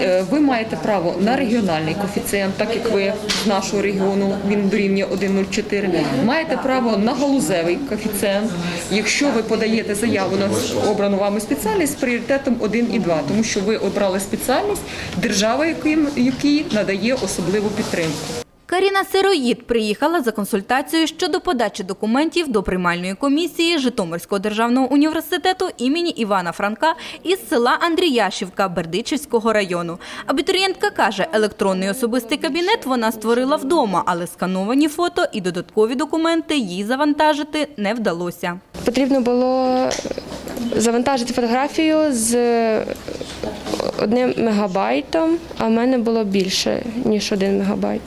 Е, Ви маєте право на регіональний коефіцієнт, так як ви з нашого регіону він дорівнює 1,04. Маєте право на галузевий коефіцієнт, якщо ви подаєте заяву на обрану вами спеціальність з пріоритетом 1 і 2, тому що ви обрали спеціальність, держава яким якій надає особливу підтримку. Каріна Сироїд приїхала за консультацією щодо подачі документів до приймальної комісії Житомирського державного університету імені Івана Франка із села Андріяшівка Бердичівського району. Абітурієнтка каже, електронний особистий кабінет вона створила вдома, але скановані фото і додаткові документи їй завантажити не вдалося. Потрібно було завантажити фотографію з одним мегабайтом, а в мене було більше, ніж один мегабайт.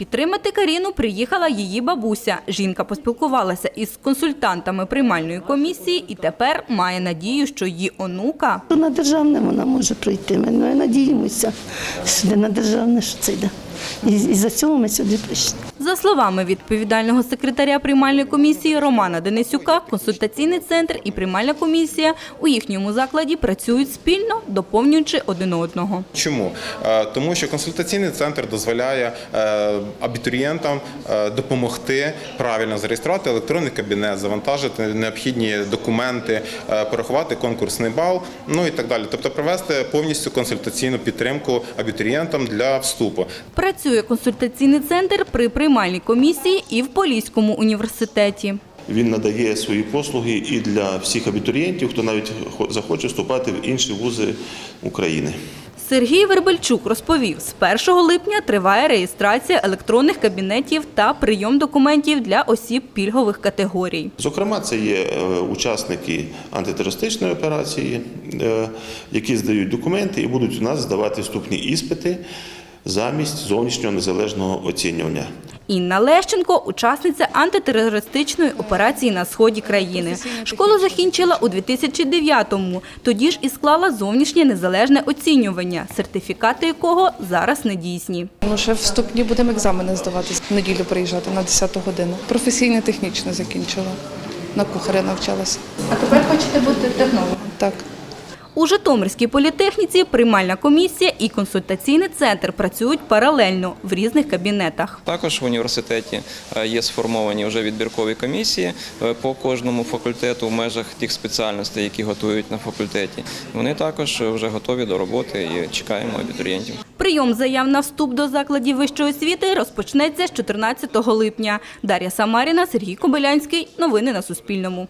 Підтримати Каріну приїхала її бабуся. Жінка поспілкувалася із консультантами приймальної комісії і тепер має надію, що її онука на державне вона може прийти. Ми ми надіємося сюди на державне, що це йде. І за цього ми сюди прийшли. За словами відповідального секретаря приймальної комісії Романа Денисюка, консультаційний центр і приймальна комісія у їхньому закладі працюють спільно, доповнюючи один одного. Чому? Е, Тому що консультаційний центр дозволяє е, абітурієнтам е, допомогти правильно зареєструвати електронний кабінет, завантажити необхідні документи, порахувати конкурсний бал, ну і так далі. Тобто провести повністю консультаційну підтримку абітурієнтам для вступу. Працює консультаційний центр при приймальній комісії і в Поліському університеті. Він надає свої послуги і для всіх абітурієнтів, хто навіть хо- захоче вступати в інші вузи України. Сергій Вербельчук розповів, з 1 липня триває реєстрація електронних кабінетів та прийом документів для осіб пільгових категорій. Зокрема, це є е, учасники антитерористичної операції, е, які здають документи і будуть у нас здавати вступні іспити замість зовнішнього незалежного оцінювання. Інна Лещенко – учасниця антитерористичної операції на сході країни. Школу закінчила у 2009-му. Тоді ж і склала зовнішнє незалежне оцінювання, сертифікати якого зараз не дійсні. Ну, ще вступні будемо екзамени здавати. В неділю приїжджати на 10-ту годину. Професійне технічне закінчила. На кухаря навчалася. А тепер хочете бути технологом? Так. У Житомирській політехніці приймальна комісія і консультаційний центр працюють паралельно в різних кабінетах. Також в університеті е, є сформовані вже відбіркові комісії е, по кожному факультету в межах тих спеціальностей, які готують на факультеті. Вони також вже готові до роботи і чекаємо абітурієнтів. Прийом заяв на вступ до закладів вищої освіти розпочнеться з 14 липня. Дар'я Самаріна, Сергій Кобилянський. Новини на Суспільному.